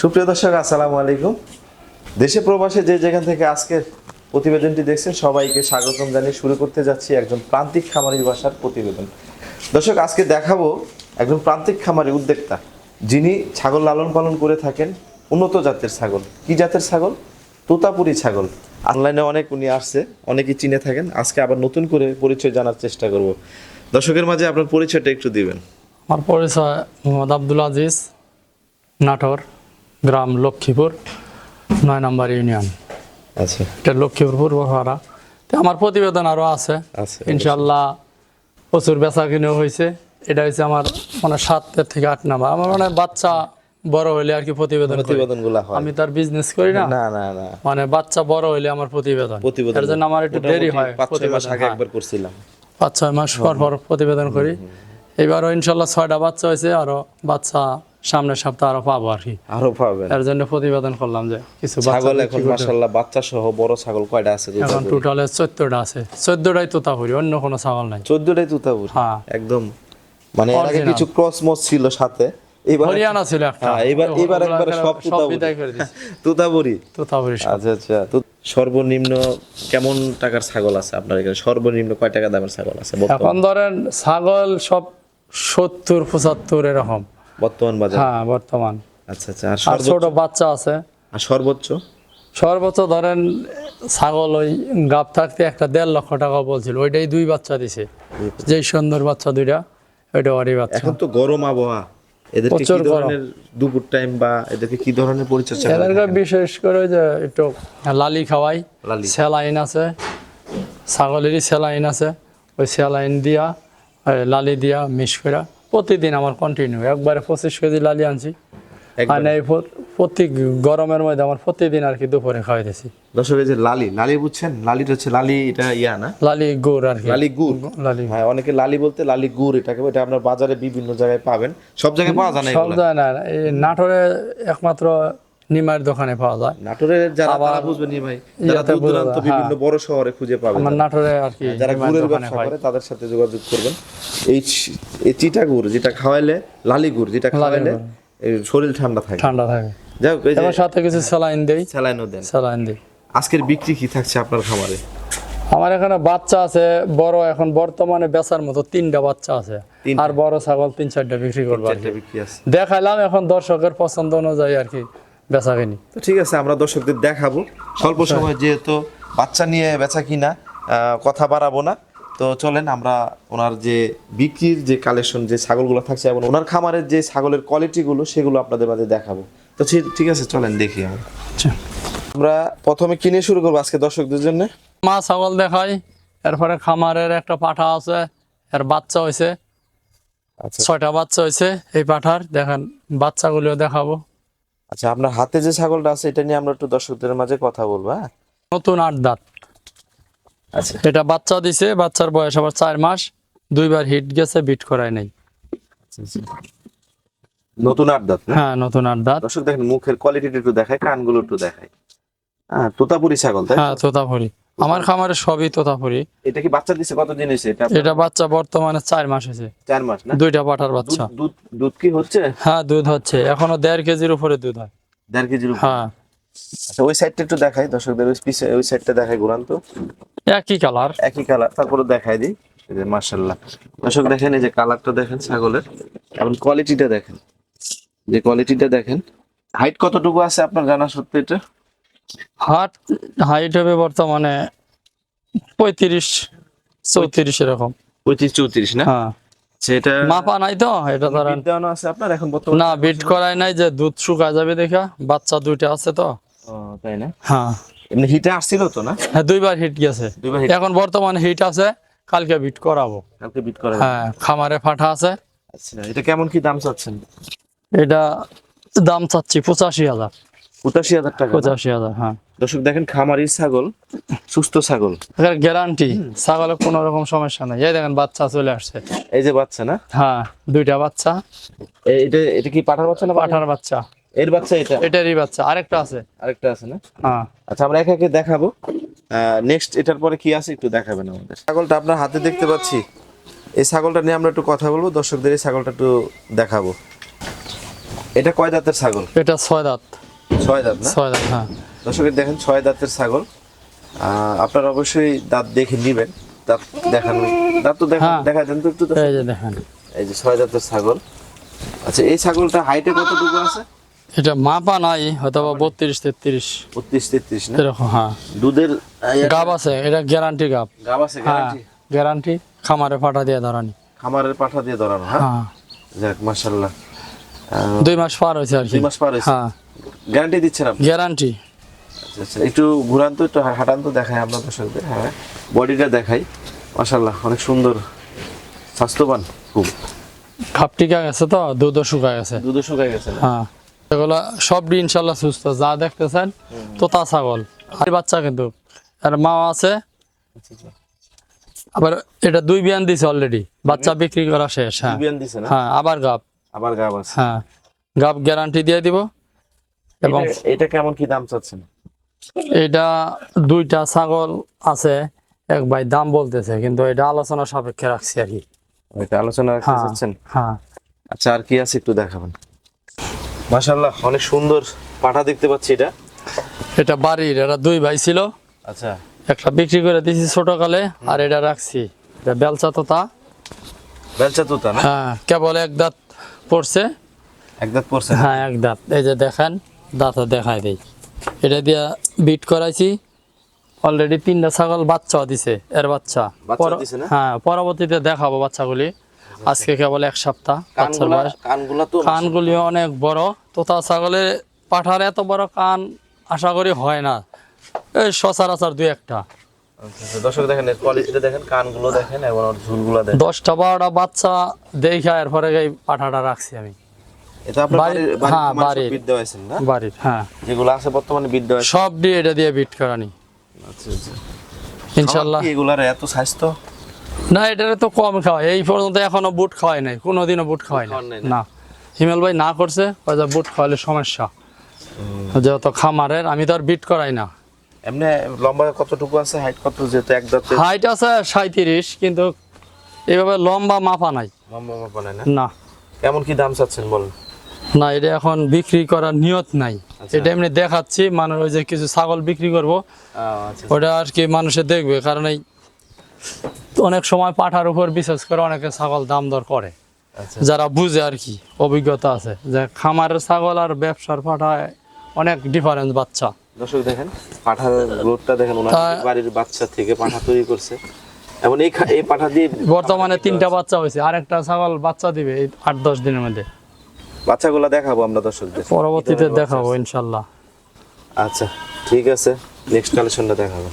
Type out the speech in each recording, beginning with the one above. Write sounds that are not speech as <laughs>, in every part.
সুপ্রিয় দর্শক, আসসালামু আলাইকুম। দেশে প্রবাসে যে যেখান থেকে আজকের প্রতিবেদনটি দেখছেন, সবাইকে স্বাগতম জানিয়ে শুরু করতে যাচ্ছি একজন প্রান্তিক খামারির বাসার প্রতিবেদন। দর্শক, আজকে দেখাবো একজন প্রান্তিক খামারি উদ্যোক্তা, যিনি ছাগল লালন পালন করে থাকেন, উন্নত জাতের ছাগল। কি জাতের ছাগল? তোতাপুরি ছাগল। অনলাইনে অনেক উনি আসছে, অনেকেই চিনে থাকেন। আজকে আবার নতুন করে পরিচয় জানার চেষ্টা করব। দর্শকের মাঝে আপনার পরিচয়টা একটু দিবেন। আমার পরিচয় মোহাম্মদ আব্দুল আজিজ, নাটোর। গ্রাম লক্ষ্মীপুর নয় নম্বর ইউনিয়ন। আচ্ছা। এটা লক্ষ্মীপুর পূর্বপাড়া। তো আমার প্রতিবেদন আরও আছে। ইনশাল্লাহ প্রচুর বেচা কিনেও হয়েছে। এটা হচ্ছে আমার মানে সাতের থেকে আট নাম্বার। আমার মানে বাচ্চা বড় হইলে আর কি প্রতিবেদন করি। প্রতিবেদনগুলো হয়। আমি তার বিজনেস করি না। না না না। মানে বাচ্চা বড় হইলে আমার প্রতিবেদন। প্রতিবেদন এর জন্য আমার একটু দেরি হয় পাঁচ ছয় মাস প্রতিবেদন আগে হ্যাঁ। একবার করছিলাম। পাঁচ ছয় মাস পর পর প্রতিবেদন করি। এবারও ইনশাল্লাহ ছয়টা বাচ্চা হয়েছে। আরও বাচ্চা সামনের সপ্তাহ আরও পাবো আর কি। আরও পাবেন। এর জন্য প্রতিবেদন করলাম যে কিছু ছাগল এখন মাশাআল্লাহ বাচ্চা সহ বড় ছাগল কয়টা আছে এখন টোটালে চোদ্দটা আছে। চোদ্দটাই তোতাপুরি অন্য কোনো ছাগল নাই। চোদ্দটাই তুতাপুর? হ্যাঁ। একদম। মানে এর আগে কিছু ক্রস মস ছিল সাথে। এবার হরিয়ানা ছিল একটা। হ্যাঁ, এবার- এবার একবারে সব তোতাপুরি। তুতাপুরি। <laughs> তোতাপুরি আচ্ছা আচ্ছা। তো সর্বনিম্ন কেমন টাকার ছাগল আছে আপনার এখানে? সর্বনিম্ন কয় টাকা দামের ছাগল আছে এখন ধরেন ছাগল সব সত্তর পঁচাত্তর এরকম। বর্তমান বাজার? হ্যাঁ বর্তমান। আচ্ছা আচ্ছা আর ছোট বাচ্চা আছে। আর সর্বোচ্চ? সর্বোচ্চ ধরেন ছাগল ওই গাব থাকতে একটা দেড় লক্ষ টাকা বলছিল ওইটাই দুই বাচ্চা দিছে। যেই সুন্দর বাচ্চা দুইটা ওইটা ওরই বাচ্চা। এখন তো গরম আবহাওয়া। এদেরকে কি ধরনের দুপুর টাইম বা এদেরকে কি ধরনের পরিচর্যা এদেরকে বিশেষ করে যে একটু লালি খাওয়াই। স্যালাইন আছে ছাগলেরই স্যালাইন আছে। ওই স্যালাইন দিয়া লালি দিয়া মিক্স করে প্রতিদিন আমার কন্টিনিউ একবারে পঁচিশ কেজি লালি আনছি? আর এই প্রতি গরমের মধ্যে আমার প্রতিদিন আর কি দুপুরে খাওয়াইতেছি দর্শক দশ যে লালি লালি বুঝছেন? লালিটা হচ্ছে লালি এটা ইয়া না? লালি গুড় আর কি। লালি গুড়? লালি হ্যাঁ অনেকে লালি বলতে লালি গুড় এটাকে এটা আপনার বাজারে বিভিন্ন জায়গায় পাবেন। সব জায়গায় পাওয়া যায় না সব জায়গায় না। নাটোরে একমাত্র নিমার দোকানে পাওয়া যায়। নাটোরের যারা তারা বুঝবেন নি ভাই যারা দূর দূরান্ত বিভিন্ন বড় শহরে খুঁজে পাবেন। আমার নাটোরে আর কি যারা গুড়ের ব্যবসা করে তাদের সাথে যোগাযোগ করবেন। এই এই চিটা গুড় যেটা খাওয়াইলে লালি গুড় যেটা খাওয়াইলে শরীর ঠান্ডা থাকে। ঠান্ডা থাকে। যাই হোক এবার সাথে কিছু স্যালাইন দেই। স্যালাইনও দেন। স্যালাইন দিই। আজকের বিক্রি কি থাকছে আপনার খামারে? আমার এখানে বাচ্চা আছে বড় এখন বর্তমানে বেচার মতো তিনটা বাচ্চা আছে। আর বড় ছাগল তিন চারটা বিক্রি করব দেখাইলাম এখন দর্শকের পছন্দ অনুযায়ী আর কি। বেচা কিনি তো ঠিক আছে আমরা দর্শকদের দেখাবো। স্বল্প সময় যেহেতু বাচ্চা নিয়ে বেচা কিনা কথা বাড়াবো না। তো চলেন আমরা ওনার যে বিক্রির যে কালেকশন যে ছাগলগুলো থাকছে এবং ওনার খামারের যে ছাগলের কোয়ালিটিগুলো সেগুলো আপনাদের মাঝে দেখাবো। তো ঠিক- আছে চলেন দেখি আমরা। আচ্ছা। আমরা প্রথমে কিনে শুরু করব আজকে দর্শকদের জন্য। মা ছাগল দেখাই এরপরে খামারের একটা পাঠা আছে এর বাচ্চা হয়েছে আচ্ছা। ছয়টা বাচ্চা হয়েছে এই পাঠার দেখেন বাচ্চাগুলো দেখাবো। আচ্ছা আপনার হাতে যে ছাগলটা আছে এটা নিয়ে আমরা একটু দর্শকদের মাঝে কথা বলব হ্যাঁ? নতুন আট দাঁত। আচ্ছা। এটা বাচ্চা দিছে বাচ্চার বয়স আবার চার মাস দুইবার হিট গেছে বিট করায় নাই। নতুন আট দাঁত হ্যাঁ নতুন আট দাঁত। দর্শক দেখেন মুখের কোয়ালিটিটা একটু দেখায় কানগুলো একটু দেখায়। হ্যাঁ তোতাপুরি ছাগল তাই হ্যাঁ তোতাপুরি। আমার খামারে সবই তোতাপুরি। এটা কি বাচ্চা দিছে? কতদিন হয়েছে এটা এটা বাচ্চা বর্তমানে চার মাস হয়েছে। চার মাস না? দুইটা পাঠার বাচ্চা। দুধ দুধ কি হচ্ছে? হ্যাঁ দুধ হচ্ছে। এখনও দেড় কেজির উপরে দুধ হয়। দেড় কেজির উপর? হ্যাঁ। আচ্ছা ওই সাইডটা একটু দেখাই দর্শকদের। ওই পিছে ওই সাইডটা দেখাই ঘুরান তো একই কালার। একই কালার। তারপরে দেখাই দিই। এই যে মার্শাল্লাহ দর্শক দেখেন এই যে কালারটা দেখেন ছাগলের। এবং কোয়ালিটিটা দেখেন। যে কোয়ালিটিটা দেখেন। হাইট কতটুকু আছে আপনার জানা সত্যি এটা? হাট হাইট হবে বর্তমানে পঁয়ত্রিশ চৌত্রিশ এরকম। পঁয়ত্রিশ চৌত্রিশ না? হ্যাঁ। সেটা মাপা নাই তো? এটা ধরেন আছে আপনার এখন বর্তমানে? না বিট করাই নাই যে দুধ শুকা যাবে দেখা। বাচ্চা দুইটা আছে তো। তাই না? হ্যাঁ। এমনি হিটে আসছিল তো না? হ্যাঁ দুইবার হিট গেছে। এখন বর্তমানে হিট আছে কালকে বিট করাবো। কালকে বিট করা হ্যাঁ খামারে ফাটা আছে। আচ্ছা এটা কেমন কি দাম চাচ্ছেন? এটা দাম চাচ্ছি পঁচাশি হাজার। পঁচাশি হাজার টাকা পঁচাশি হাজার হ্যাঁ। দর্শক দেখেন খামারির ছাগল সুস্থ ছাগল। গ্যারান্টি ছাগলের কোনো রকম সমস্যা নাই। এই দেখেন বাচ্চা চলে আসছে। এই যে বাচ্চা না? হ্যাঁ দুইটা বাচ্চা। এটা এটা কি পাঠার বাচ্চা না পাঠার বাচ্চা। এর বাচ্চা এটা? এটারই বাচ্চা আরেকটা আছে। আরেকটা আছে না? হ্যাঁ। আচ্ছা আমরা একে একে দেখাবো। নেক্সট এটার পরে কি আছে একটু দেখাবেন আমাদের। ছাগলটা আপনার হাতে দেখতে পাচ্ছি। এই ছাগলটা নিয়ে আমরা একটু কথা বলব দর্শকদের এই ছাগলটা একটু দেখাবো। এটা কয় দাঁতের ছাগল? এটা ছয় দাঁত। ছয় দাঁত না? ছয় দাঁত হ্যাঁ। দর্শকের দেখেন ছয় দাঁতের ছাগল। আপনারা অবশ্যই দাঁত দেখে নিবেন। দাঁত দেখান। দাঁত তো দেখা হ্যাঁ। দেখা দেন তো একটু এই যে দেখেন। এই যে ছয় দাঁতের ছাগল। আচ্ছা এই ছাগলটা হাইটে কতটুকু আছে? এটা মাপা নাই হয়তো বা বত্রিশ তেত্রিশ। বত্রিশ তেত্রিশ না? এরকম হ্যাঁ। দুধের গাব আছে এটা গ্যারান্টি গাব। গাব আছে গ্যারান্টি গ্যারান্টি খামারে পাঠা দিয়ে ধরানি। খামারের পাঠা দিয়ে ধরানো হ্যাঁ? হ্যাঁ। যাক দুই মাস পার হয়েছে আর কি। দুই মাস পার হয়েছে। হ্যাঁ। গ্যারান্টি দিচ্ছেন আপনি? গ্যারান্টি আচ্ছা, আচ্ছা একটু ঘুরান তো একটু হাঁটান তো দেখাই আমরা দর্শকদের হ্যাঁ। বডিটা দেখাই। মাশাল্লাহ অনেক সুন্দর স্বাস্থ্যবান খুব খাপ টিকা গেছে তো দুধও শুকা গেছে। দুধও শুকাই গেছে। হ্যাঁ এগুলো ইনশাল্লাহ সুস্থ যা দেখতেছেন তোতা ছাগল। আর বাচ্চা কিন্তু আর মা আছে। আবার এটা দুই বিয়ান দিছে অলরেডি বাচ্চা বিক্রি করা শেষ হ্যাঁ। বিয়ান দিছে না? হ্যাঁ আবার গাব। আবার গাব আছে। হ্যাঁ গাব গ্যারান্টি দিয়ে দিব। এবং এটা- কেমন কি দাম চাচ্ছেন? এটা দুইটা ছাগল আছে এক ভাই দাম বলতেছে কিন্তু এটা আলোচনা সাপেক্ষে রাখছি আর কি। এটা আলোচনা রাখতে হ্যাঁ চাচ্ছেন? হ্যাঁ। আচ্ছা আর কি আছে একটু দেখাবেন? মাশাল্লাহ অনেক সুন্দর পাঠা দেখতে পাচ্ছি এটা। এটা বাড়ির এরা দুই ভাই ছিল। আচ্ছা। একটা বিক্রি করে দিয়েছি ছোটকালে আর এটা রাখছি। এটা বেলচা তোতা। বেলচা তুতা না? হ্যাঁ কেবল এক দাঁত পড়ছে। এক দাঁত পড়ছে হ্যাঁ এক দাঁত। এই যে দেখেন দাঁতও দেখাই দেই। এটা দিয়া বিট করাইছি। অলরেডি তিনটা ছাগল বাচ্চাও দিছে এর বাচ্চা। বাচ্চা? হ্যাঁ পরবর্তীতে দেখাবো বাচ্চাগুলি। আজকে কেবল এক সপ্তাহ বাচ্চার কানগুলা বয়স। কানগুলা তো কানগুলি অনেক বড়। তোতা ছাগলের পাঠার এত বড় কান আশা করি হয় না। এই সচরাচর দুই একটা। আচ্ছা, দর্শক দেখেন কোয়ালিটিটা দেখেন কানগুলো দেখেন এবং ঝুলগুলো দেখেন। দশটা বারোটা বাচ্চা দেখা এরপরে এই পাঠাটা রাখছি আমি। এটা আপনার বাড়ির- বাড়ির বাড়ির হ্যাঁ, বাড়ির। বিদ্যা হয়েছেন না? বাড়ির হ্যাঁ। যেগুলো আছে বর্তমানে বিদ্যা হয়েছে সব দিয়ে এটা দিয়ে বিট করানি আচ্ছা আচ্ছা। ইনশাল্লাহ। এগুলার এত স্বাস্থ্য? না এটারে তো কম খাওয়াই এই পর্যন্ত এখনও বুট খাওয়াই নাই। কোনোদিনও বুট খাওয়াই না খাওয়ান নাই না? হিমেল ভাই না করছে বুট খাওয়ালে সমস্যা। যেহেতু খামারের আমি তো আর বিট করাই না। এমনি লম্বা কতটুকু আছে? হাইট কত? যেহেতু এক দাঁতে হাইট আছে সাঁত্রিশ কিন্তু এইভাবে লম্বা মাপা নাই। লম্বা মাপা নাই না। কেমন কি দাম চাচ্ছেন বলেন? না এটা এখন বিক্রি করার নিয়ত নাই। এটা এমনি দেখাচ্ছি মানুষ ওই যে কিছু ছাগল বিক্রি করব। আচ্ছা ওটা আর কি মানুষে দেখবে কারণ এই অনেক সময় পাঠার উপর বিশেষ করে অনেকে ছাগল দাম দর করে। আচ্ছা যারা বুঝে আর কি অভিজ্ঞতা আছে। যে খামারের ছাগল আর ব্যবসার পাঠায় অনেক ডিফারেন্স বাচ্চা। দর্শক দেখেন পাঠার গ্রোথটা দেখেন ওনার বাড়ির বাচ্চা থেকে পাঠা তৈরি করছে। এবং এই এই পাঠা দিয়ে বর্তমানে তিনটা বাচ্চা হয়েছে আরেকটা ছাগল বাচ্চা দিবে এই আট দশ দিনের মধ্যে। বাচ্চাগুলো দেখাবো আমরা দর্শকদের। পরবর্তীতে দেখাবো ইনশাল্লাহ। আচ্ছা ঠিক আছে। নেক্সট কালেকশনটা দেখাবেন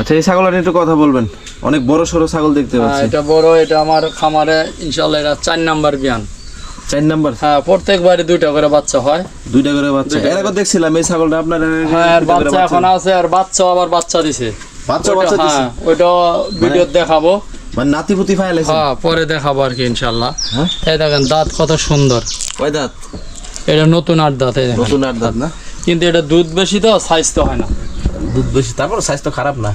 আচ্ছা এই ছাগলের একটু কথা বলবেন। অনেক বড় সড়ো ছাগল দেখতে পাচ্ছি। এটা বড় এটা আমার খামারে ইনশাল্লাহ এটা চার নাম্বার বিয়ান চার নাম্বার? হ্যাঁ প্রত্যেকবারই দুইটা করে বাচ্চা হয়। দুইটা করে বাচ্চা। এর আগে দেখছিলাম এই ছাগলটা আপনার হ্যাঁ বাচ্চা এখন আছে আর বাচ্চা আবার বাচ্চা দিছে। বাচ্চা বাচ্চা দিছে? হ্যাঁ ওইটা ভিডিও দেখাবো। মানে নাতিপুতি ফাইল আছে? হ্যাঁ পরে দেখাবো আর কি ইনশাল্লাহ। হ্যাঁ? এই দেখেন দাঁত কত সুন্দর। কয় দাঁত? এটা নতুন আট দাঁত এই নতুন আট দাঁত না? কিন্তু এটা দুধ বেশি তো সাইজ তো হয় না। দুধ বেশি তারপর স্বাস্থ্য খারাপ না।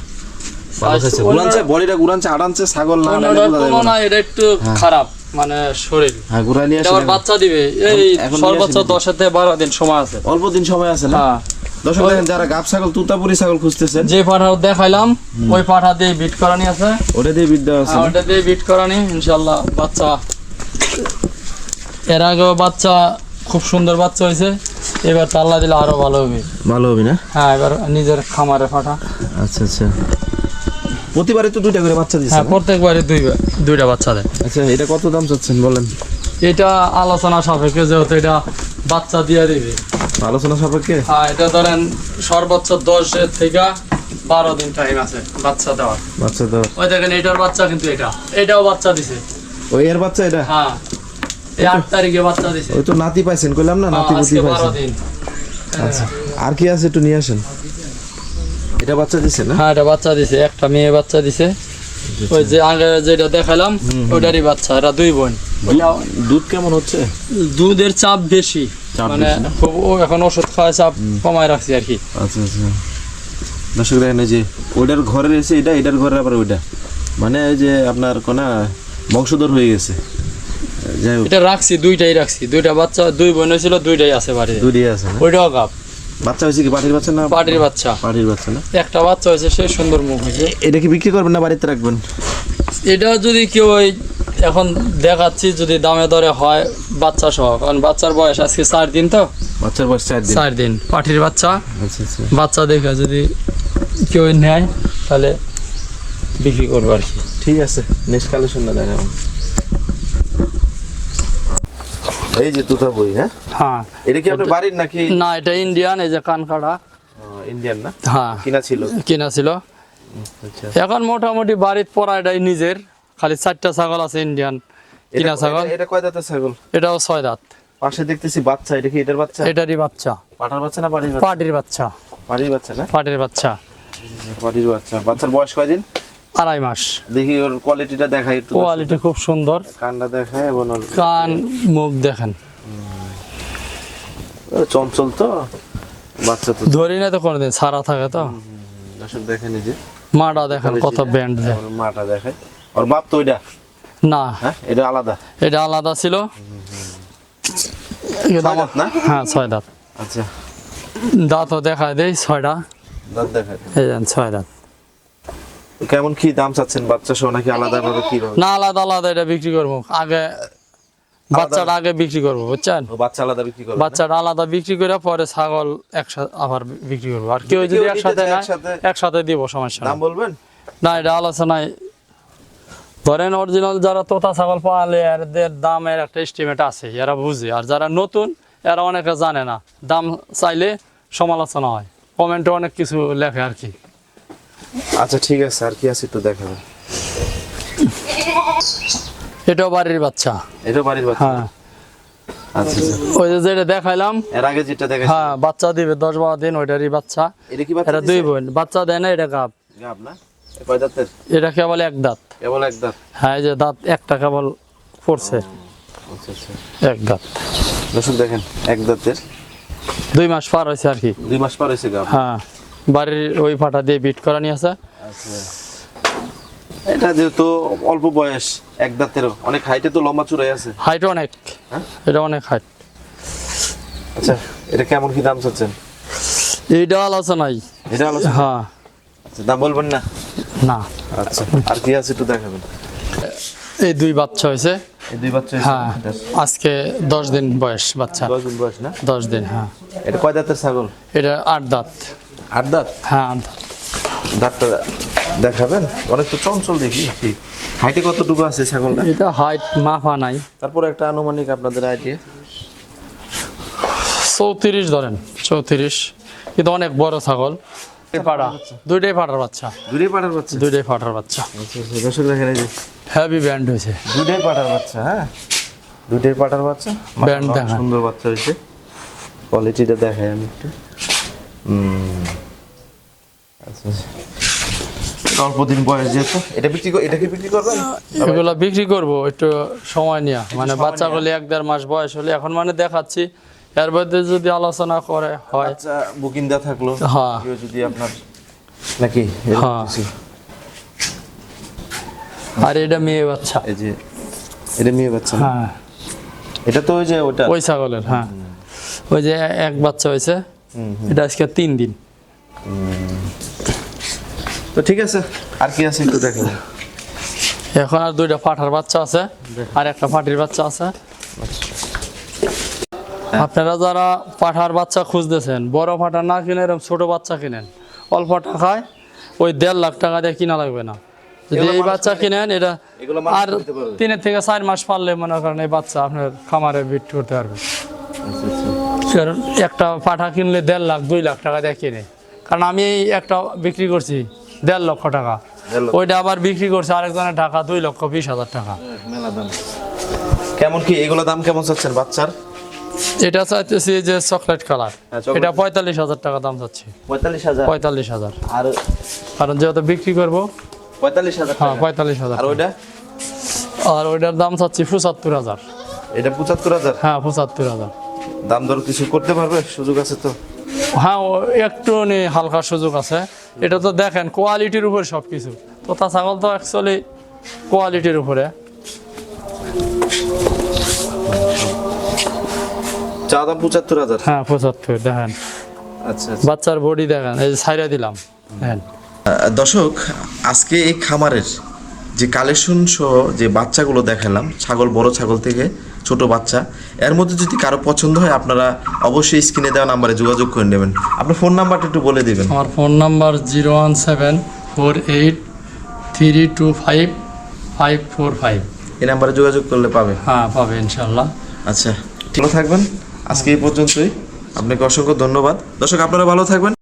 বডিটা আড়ানছে ছাগল না না। এটা একটু খারাপ মানে শরীর। হ্যাঁ। বাচ্চা দিবে। এই সর্বোচ্চ আসেন। দশ থেকে বারো দিন সময় আছে। অল্প দিন সময় আছে না? হ্যাঁ। দর্শক দেখেন যারা গাব ছাগল তুতাপুরি ছাগল খুঁজতেছেন যে পাঠা দেখাইলাম ওই পাঠা দিয়ে বিট করানি আছে। ওটা দিয়ে বিদ্যা আছে হ্যাঁ, ওটা দিয়ে বিট করানি বাচ্চা। এর আগেও বাচ্চা খুব সুন্দর বাচ্চা হয়েছে। এবার তো আল্লাহ দিলে আরও ভালো হবে। ভালো হবে না? হ্যাঁ এবার নিজের খামারে পাঠা। আচ্ছা আচ্ছা। প্রতিবারে তো দুইটা করে বাচ্চা দিচ্ছে হ্যাঁ প্রত্যেকবারে দুই দুইটা বাচ্চা দেয়। আচ্ছা এটা কত দাম চাচ্ছেন বলেন? এটা আলোচনা সাপেক্ষে যেহেতু এটা বাচ্চা দিয়ে দিবে। আলোচনা সাপেক্ষে? হ্যাঁ এটা ধরেন সর্বোচ্চ দশের থেকে বারো দিন টাইম আছে বাচ্চা দেওয়ার। বাচ্চা তো ওই দেখেন এটার বাচ্চা কিন্তু এটা। এটাও বাচ্চা দিছে। ওই এর বাচ্চা এটা? হ্যাঁ এই আট তারিখে বাচ্চা দিছে। ওই তো নাতি পাইছেন কইলাম না হ্যাঁ, নাতি বারো পাইছেন। দিন। আচ্ছা আর কি আছে একটু নিয়ে আসেন। এটা বাচ্চা দিছে না? হ্যাঁ এটা বাচ্চা দিছে একটা মেয়ে বাচ্চা দিছে। ওই যে আগে যেটা দেখালাম ওটারই বাচ্চা এরা দুই বোন। দুধ কেমন হচ্ছে? দুধের চাপ বেশি। মানে ও এখন ওষুধ খাওয়ায় চাপ কমায় রাখছি আর কি। আচ্ছা আচ্ছা। দর্শক দেখেন যে ওইটার ঘরের এসে এটা এটার ঘরের আবার ওইটা। মানে ওই যে আপনার কোনা বংশধর হয়ে গেছে। এটা রাখছি দুইটাই রাখছি। দুইটা বাচ্চা দুই বোন ছিল দুইটাই আছে বাড়িতে। দুটি আছে ওইটাও গাপ বাচ্চা হয়েছে কি পাটির বাচ্চা না পাটির বাচ্চা? পাটির বাচ্চা না? একটা বাচ্চা হয়েছে সে সুন্দর মুখ হয়েছে। এটা কি বিক্রি করবেন না বাড়িতে রাখবেন? এটা যদি কেউ ওই এখন দেখাচ্ছি যদি দামে দরে হয় বাচ্চা সহ কারণ বাচ্চার বয়স আজকে চার দিন তো। বাচ্চার বয়স চার দিন। চার দিন। পাটির বাচ্চা। আচ্ছা আচ্ছা। বাচ্চা দেখে যদি কেউ নেয় তাহলে বিক্রি করব আর কি। ঠিক আছে নেক্সট কালেকশন না দেখাবো। এই যে তুতা বই হ্যাঁ? হ্যাঁ। এটা কি আপনার বাড়ির নাকি? না এটা ইন্ডিয়ান এই যে কান কাটা ইন্ডিয়ান না? হ্যাঁ। কিনা ছিল? কিনা ছিল। আচ্ছা। এখন মোটামুটি বাড়ির পড়াটাই নিজের। খালি চারটা ছাগল আছে ইন্ডিয়ান কিনা ছাগল। এটা- কয় দাঁতের ছাগল? এটাও ছয় দাঁত। পাশে দেখতেছি বাচ্চা এটা কি এটার বাচ্চা? এটারই বাচ্চা। পাটার বাচ্চা না পাটির বাচ্চা? পাটির বাচ্চা। পাটির বাচ্চা না? পাটির বাচ্চা। পাটির বাচ্চা। বাচ্চার বয়স কয়দিন? আড়াই মাস। দেখি ওর কোয়ালিটিটা দেখাই একটু। কোয়ালিটি খুব সুন্দর। কানটা দেখায় এবং ওর কান মুখ দেখেন। চঞ্চল তো। বাচ্চা তো ধরি না তো কোনোদিন সারা থাকে তো। দর্শক দেখে নিজে মাটা দেখেন কত ব্যান্ড মাটা দেখায় ওর বাপ তো ওইটা? না। হ্যাঁ? এটা আলাদা? এটা আলাদা ছিল। হ্যাঁ ছয় দাঁত। আচ্ছা। দাঁতও দেখা দেয় ছয়টা। দাঁত এই ছয় দাঁত। কেমন কি দাম চাচ্ছেন? বাচ্চা সহ নাকি আলাদা ভাবে কি না আলাদা আলাদা এটা বিক্রি করব। আগে বাচ্চাটা আগে বিক্রি করব বুঝছেন? বাচ্চা আলাদা বিক্রি করবে বাচ্চাটা আলাদা বিক্রি করে পরে ছাগল একসাথে আবার বিক্রি করব। আর কেউ যদি একসাথে একসাথে- একসাথে দিব সমস্যা দাম বলবেন? না এটা আলোচনায় ধরেন অরিজিনাল যারা তোতা ছাগল পালে এদের দামের একটা এস্টিমেট আছে এরা বুঝে। আর যারা নতুন এরা অনেকে জানে না। দাম চাইলে সমালোচনা হয়। কমেন্টে অনেক কিছু লেখে আর কি। আচ্ছা ঠিক আছে আর কি আছে একটু দেখাবেন এটাও বাড়ির বাচ্চা। এটা বাড়ির বাচ্চা? হ্যাঁ। আচ্ছা আচ্ছা। ওই যে যেটা দেখাইলাম এর আগে যেটা দেখা হ্যাঁ বাচ্চা দিবে দশ বারো দিন ওইটারই বাচ্চা। এটা কি বাচ্চা এটা দুই বোন। বাচ্চা দেয় না এটা গাব। গাব না? কয় দাঁতের? এটা কেবল এক দাঁত। কেবল এক দাঁত? হ্যাঁ যে দাঁত একটা কেবল পড়ছে। আচ্ছা আচ্ছা। এক দাঁত। দর্শক দেখেন এক দাঁতের। দুই মাস পার হয়েছে আর কি। দুই মাস পর হয়েছে হ্যাঁ বাড়ির ওই ফাটা দিয়ে বিট করা নিয়ে আছে আচ্ছা। এটা যেহেতু অল্প বয়স এক দাঁতের অনেক হাইটে তো লম্বা চূড়াই আছে। হাইট অনেক। হ্যাঁ? এটা অনেক হাইট আচ্ছা এটা কেমন কি দাম চাচ্ছেন? এইটা আলোচনাই এটা আলোচনা হ্যাঁ। আচ্ছা, দাম বলবেন না। না। আচ্ছা আর কি আছে একটু দেখাবেন? এই দুই বাচ্চা হয়েছে। দুই বাচ্চা হ্যাঁ আজকে দশ দিন বয়স বাচ্চা। দশ দিন বয়স না? দশ দিন হ্যাঁ। এটা কয় দাঁতের ছাগল? এটা আট দাঁত। আট দাঁত? হ্যাঁ আট দাঁত। দাঁতটা দেখাবেন। অনেক তো চঞ্চল দেখি হাইটে কতটুকু আছে ছাগলটা? এটা হাইট মাফা নাই। তারপর একটা আনুমানিক আপনাদের আইডিয়া চৌত্রিশ ধরেন চৌত্রিশ। কিন্তু অনেক বড় ছাগল। পাড়া। দুইটাই পাটার বাচ্চা। দুটোই পাটার বাচ্চা? দুইটাই পাটার বাচ্চা। আচ্ছা আচ্ছা দর্শক দেখেন এই যে হেভি ব্যান্ড হয়েছে। দুটোই পাটার বাচ্চা হ্যাঁ? দুটোই পাটার বাচ্চা? ব্যান্ড মাশাআল্লাহ, সুন্দর বাচ্চা হয়েছে। কোয়ালিটিটা দেখাই আমি একটু। আচ্ছা। অল্প দিন বয়স যেহেতু। এটা বিক্রি কর- এটা কি বিক্রি করবেন? এগুলো বিক্রি করব একটু সময় নিয়ে। মানে বাচ্চা বাচ্চাগুলি এক দেড় মাস বয়স হলে এখন মানে দেখাচ্ছি এর মধ্যে যদি আলোচনা করে হয়। আচ্ছা বুকিং দেওয়া থাকল। হ্যাঁ। যদি আপনার নাকি হ্যাঁ। আর এটা মেয়ে বাচ্চা। এই যে এটা মেয়ে বাচ্চা হ্যাঁ। এটা তো ওই যে ওটা। ওই ছাগলের হ্যাঁ। ওই যে এক বাচ্চা হয়েছে। এটা আজকে তিন দিন। তো ঠিক আছে আর কি আছে একটু দেখেন এখন আর দুইটা পাঠার বাচ্চা আছে আর একটা পাটির বাচ্চা আছে। আপনারা যারা পাঠার বাচ্চা খুঁজতেছেন বড় পাঠা না কিনে এরকম ছোট বাচ্চা কিনেন অল্প টাকায় ওই দেড় লাখ টাকা দিয়ে কিনা লাগবে না। যদি এই বাচ্চা কিনেন এটা আর তিনের থেকে চার মাস পারলে মনে করেন এই বাচ্চা আপনার খামারে বিট করতে পারবে। কারণ একটা পাঠা কিনলে দেড় লাখ দুই লাখ টাকা দিয়ে কিনে। কারণ আমি একটা বিক্রি করছি দেড় লক্ষ টাকা। ওইটা আবার বিক্রি করছে আরেকজনের টাকা দুই লক্ষ বিশ হাজার টাকা। কেমন কি এগুলো দাম কেমন চাচ্ছেন বাচ্চার? এটা চাইতেছি যে চকলেট কালার হ্যাঁ, এটা পঁয়তাল্লিশ হাজার টাকা দাম চাচ্ছি পঁয়তাল্লিশ হাজার? পঁয়তাল্লিশ হাজার। আর কারণ যেহেতু বিক্রি করব পঁয়তাল্লিশ হাজার হ্যাঁ পঁয়তাল্লিশ হাজার আর ওইটা? আর ওইটার দাম চাচ্ছি পঁচাত্তর হাজার। এটা পঁচাত্তর হাজার? হ্যাঁ পঁচাত্তর হাজার। দাম দর কিছু করতে পারবে? সুযোগ আছে তো? হ্যাঁ একটু হালকা সুযোগ আছে। এটা তো দেখেন কোয়ালিটির উপরে সব কিছু তোতা ছাগল তো অ্যাকচুয়ালি কোয়ালিটির উপরে। চা দাম পঁচাত্তর হাজার? হ্যাঁ পঁচাত্তর দেখেন। আচ্ছা বাচ্চার বডি দেখেন এই যে ছাইরা দিলাম দেখেন। দর্শক আজকে এই খামারের যে কালেকশন সহ যে বাচ্চাগুলো দেখালাম ছাগল বড় ছাগল থেকে ছোট বাচ্চা এর মধ্যে যদি কারও পছন্দ হয় আপনারা অবশ্যই স্ক্রিনে দেওয়া নাম্বারে যোগাযোগ করে নেবেন। আপনার ফোন নাম্বারটা একটু বলে দিবেন। আমার phone number zero one seven four eight three two five five four five. এই নাম্বারে যোগাযোগ করলে পাবে। হ্যাঁ পাবে ইনশাল্লাহ আচ্ছা ভালো থাকবেন। আজকে এই পর্যন্তই। আপনাকে অসংখ্য ধন্যবাদ। দর্শক আপনারা ভালো থাকবেন।